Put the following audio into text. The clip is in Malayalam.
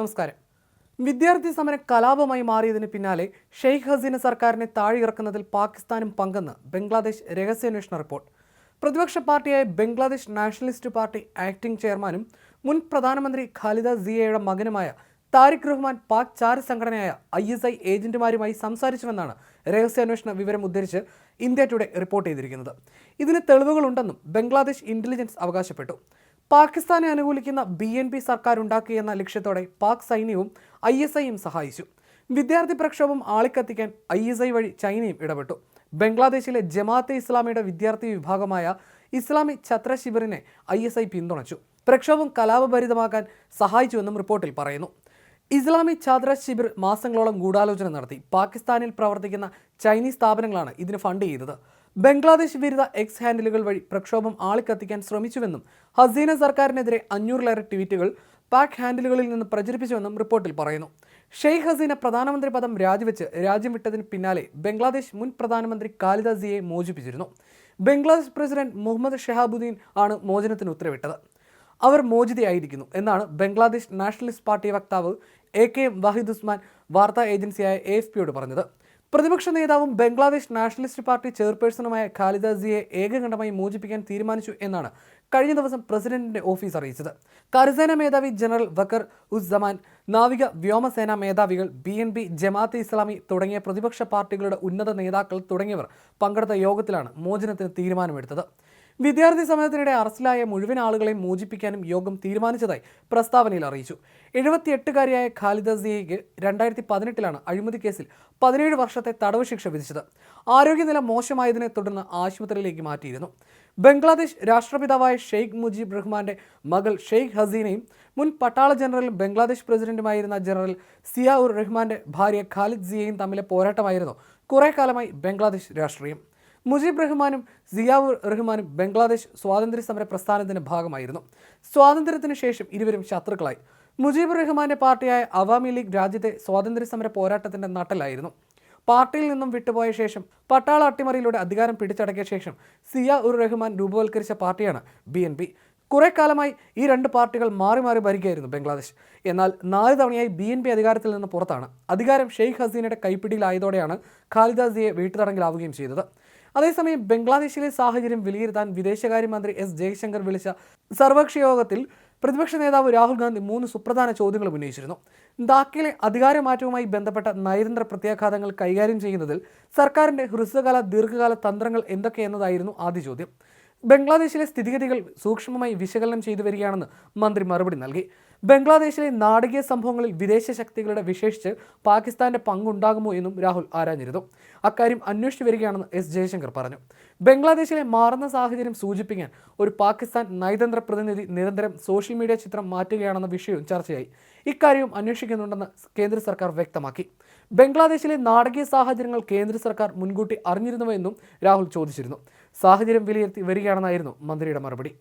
നമസ്കാരം. വിദ്യാർത്ഥി സമരം കലാപമായി മാറിയതിന് പിന്നാലെ ഷെയ്ഖ് ഹസീന സർക്കാരിനെ താഴെയിറക്കുന്നതിൽ പാകിസ്ഥാനും പങ്കെന്ന് ബംഗ്ലാദേശ് രഹസ്യാന്വേഷണ റിപ്പോർട്ട്. പ്രതിപക്ഷ പാർട്ടിയായ ബംഗ്ലാദേശ് നാഷണലിസ്റ്റ് പാർട്ടി ആക്ടിംഗ് ചെയർമാനും മുൻ പ്രധാനമന്ത്രി ഖാലിദ സിയയുടെ മകനുമായ താരിഖ് റഹ്മാൻ പാക് ചാര സംഘടനയായ ഐ എസ് ഐ ഏജന്റുമാരുമായി സംസാരിച്ചുവെന്നാണ് രഹസ്യാന്വേഷണ വിവരം ഉദ്ധരിച്ച് ഇന്ത്യ ടുഡേ റിപ്പോർട്ട് ചെയ്തിരിക്കുന്നത്. ഇതിന് തെളിവുകളുണ്ടെന്നും ബംഗ്ലാദേശ് ഇന്റലിജൻസ് അവകാശപ്പെട്ടു. പാകിസ്ഥാനെ അനുകൂലിക്കുന്ന ബി എൻ പി സർക്കാർ ഉണ്ടാക്കിയെന്ന ലക്ഷ്യത്തോടെ പാക് സൈന്യവും ഐ എസ് ഐയും സഹായിച്ചു. വിദ്യാർത്ഥി പ്രക്ഷോഭം ആളിക്കത്തിക്കാൻ ഐ എസ് ഐ വഴി ചൈനയും ഇടപെട്ടു. ബംഗ്ലാദേശിലെ ജമാഅത്തെ ഇസ്ലാമിയുടെ വിദ്യാർത്ഥി വിഭാഗമായ ഇസ്ലാമി ഛത്ര ശിബിറിനെ ഐ എസ് ഐ പിന്തുണച്ചു. പ്രക്ഷോഭം കലാപഭരിതമാക്കാൻ സഹായിച്ചുവെന്നും റിപ്പോർട്ടിൽ പറയുന്നു. ഇസ്ലാമി ഛാത്ര ശിബിർ മാസങ്ങളോളം ഗൂഢാലോചന നടത്തി. പാകിസ്ഥാനിൽ പ്രവർത്തിക്കുന്ന ചൈനീസ് സ്ഥാപനങ്ങളാണ് ഇതിന് ഫണ്ട് ചെയ്തത്. ബംഗ്ലാദേശ് വിരുദ്ധ എക്സ് ഹാൻഡിലുകൾ വഴി പ്രക്ഷോഭം ആളിക്കത്തിക്കാൻ ശ്രമിച്ചുവെന്നും ഹസീന സർക്കാരിനെതിരെ അഞ്ഞൂറിലേറെ ട്വീറ്റുകൾ പാക് ഹാൻഡിലുകളിൽ നിന്ന് പ്രചരിപ്പിച്ചുവെന്നും റിപ്പോർട്ടിൽ പറയുന്നു. ഷെയ്ഖ് ഹസീന പ്രധാനമന്ത്രി പദം രാജിവെച്ച് രാജ്യം വിട്ടതിന് പിന്നാലെ ബംഗ്ലാദേശ് മുൻ പ്രധാനമന്ത്രി കാലിദാസിയെ സിയെ മോചിപ്പിച്ചിരുന്നു. ബംഗ്ലാദേശ് പ്രസിഡന്റ് മുഹമ്മദ് ഷഹാബുദ്ദീൻ ആണ് മോചനത്തിന് ഉത്തരവിട്ടത്. അവർ മോചിതയായിരിക്കുന്നു എന്നാണ് ബംഗ്ലാദേശ് നാഷണലിസ്റ്റ് പാർട്ടി വക്താവ് എ കെ വാഹിദ് ഉസ്മാൻ വാർത്താ ഏജൻസിയായ എ എഫ് പിയോട് പറഞ്ഞത്. പ്രതിപക്ഷ നേതാവും ബംഗ്ലാദേശ് നാഷണലിസ്റ്റ് പാർട്ടി ചെയർപേഴ്സണുമായ ഖാലിദാസിയെ ഏകകണ്ഠമായി മോചിപ്പിക്കാൻ തീരുമാനിച്ചു എന്നാണ് കഴിഞ്ഞ ദിവസം പ്രസിഡന്റിന്റെ ഓഫീസ് അറിയിച്ചത്. കരസേന മേധാവി ജനറൽ വക്കർ ഉസ് ജമാൻ നാവിക വ്യോമസേനാ മേധാവികൾ B N P Jamaat Islami തുടങ്ങിയ പ്രതിപക്ഷ പാർട്ടികളുടെ ഉന്നത നേതാക്കൾ തുടങ്ങിയവർ പങ്കെടുത്ത യോഗത്തിലാണ് മോചനത്തിന് തീരുമാനമെടുത്തത്. വിദ്യാർത്ഥി സമരത്തിനിടെ അറസ്റ്റിലായ മുഴുവൻ ആളുകളെയും മോചിപ്പിക്കാനും യോഗം തീരുമാനിച്ചതായി പ്രസ്താവനയിൽ അറിയിച്ചു. എഴുപത്തിയെട്ടുകാരിയായ ഖാലിദ സിയയ്ക്ക് രണ്ടായിരത്തി പതിനെട്ടിലാണ് അഴിമതി കേസിൽ പതിനേഴ് വർഷത്തെ തടവ് ശിക്ഷ വിധിച്ചത്. ആരോഗ്യനില മോശമായതിനെ തുടർന്ന് ആശുപത്രിയിലേക്ക് മാറ്റിയിരുന്നു. ബംഗ്ലാദേശ് രാഷ്ട്രപിതാവായ ഷെയ്ഖ് മുജീബ് റഹ്മാന്റെ മകൾ ഷെയ്ഖ് ഹസീനയും മുൻ പട്ടാള ജനറലും ബംഗ്ലാദേശ് പ്രസിഡന്റുമായിരുന്ന ജനറൽ സിയാ ഉർ റഹ്മാന്റെ ഭാര്യ ഖാലിദ് സിയയും തമ്മിലെ പോരാട്ടമായിരുന്നു കുറേ കാലമായി ബംഗ്ലാദേശ് രാഷ്ട്രീയം. മുജീബ് റഹ്മാനും സിയാവുർ റഹ്മാനും ബംഗ്ലാദേശ് സ്വാതന്ത്ര്യ സമര പ്രസ്ഥാനത്തിന്റെ ഭാഗമായിരുന്നു. സ്വാതന്ത്ര്യത്തിന് ശേഷം ഇരുവരും ശത്രുക്കളായി. മുജീബ് റഹ്മാന്റെ പാർട്ടിയായ അവാമി ലീഗ് രാജ്യത്തെ സ്വാതന്ത്ര്യ സമര പോരാട്ടത്തിന്റെ നട്ടലായിരുന്നു പാർട്ടിയിൽ നിന്നും വിട്ടുപോയ ശേഷം പട്ടാള അട്ടിമറിയിലൂടെ അധികാരം പിടിച്ചടക്കിയ ശേഷം സിയ ഉർ റഹ്മാൻ രൂപവൽക്കരിച്ച പാർട്ടിയാണ് ബി എൻ പി. കുറെ കാലമായി ഈ രണ്ട് പാർട്ടികൾ മാറി മാറി ഭരിക്കുകയായിരുന്നു ബംഗ്ലാദേശ്. എന്നാൽ നാല് തവണയായി ബി എൻ പി അധികാരത്തിൽ നിന്ന് പുറത്താണ്. അധികാരം ഷെയ്ഖ് ഹസീനയുടെ കൈപ്പിടിയിലായതോടെയാണ് ഖാലിദാസിയെ വീട്ടുതടങ്കിലാവുകയും ചെയ്തത്. അതേസമയം ബംഗ്ലാദേശിലെ സാഹചര്യം വിലയിരുത്താൻ വിദേശകാര്യമന്ത്രി എസ് ജയശങ്കർ വിളിച്ച സർവകക്ഷി യോഗത്തിൽ പ്രതിപക്ഷ നേതാവ് രാഹുൽ ഗാന്ധി മൂന്ന് സുപ്രധാന ചോദ്യങ്ങൾ ഉന്നയിച്ചിരുന്നു. ധാക്കയിലെ അധികാരമാറ്റവുമായി ബന്ധപ്പെട്ട നയതന്ത്ര പ്രത്യാഘാതങ്ങൾ കൈകാര്യം ചെയ്യുന്നതിൽ സർക്കാരിന്റെ ഹ്രസ്വകാല ദീർഘകാല തന്ത്രങ്ങൾ എന്തൊക്കെയെന്നതായിരുന്നു ആദ്യ ചോദ്യം. ബംഗ്ലാദേശിലെ സ്ഥിതിഗതികൾ സൂക്ഷ്മമായി വിശകലനം ചെയ്തു വരികയാണെന്ന് മന്ത്രി മറുപടി നൽകി. ബംഗ്ലാദേശിലെ നാടകീയ സംഭവങ്ങളിൽ വിദേശ ശക്തികളുടെ വിശേഷിച്ച് പാകിസ്ഥാന്റെ പങ്കുണ്ടാകുമോ എന്നും രാഹുൽ ആരാഞ്ഞിരുന്നു. അക്കാര്യം അന്വേഷിച്ചു വരികയാണെന്ന് എസ് ജയശങ്കർ പറഞ്ഞു. ബംഗ്ലാദേശിലെ മാറുന്ന സാഹചര്യം സൂചിപ്പിക്കാൻ ഒരു പാകിസ്ഥാൻ നയതന്ത്ര പ്രതിനിധി നിരന്തരം സോഷ്യൽ മീഡിയ ചിത്രം മാറ്റുകയാണെന്ന വിഷയവും ചർച്ചയായി. ഇക്കാര്യവും അന്വേഷിക്കുന്നുണ്ടെന്ന് കേന്ദ്ര സർക്കാർ വ്യക്തമാക്കി. ബംഗ്ലാദേശിലെ നാടകീയ സാഹചര്യങ്ങൾ കേന്ദ്ര സർക്കാർ മുൻകൂട്ടി അറിഞ്ഞിരുന്നുവെന്നും രാഹുൽ ചോദിച്ചിരുന്നു. സാഹചര്യം വിലയിരുത്തി വരികയാണെന്നായിരുന്നു മന്ത്രിയുടെ മറുപടി.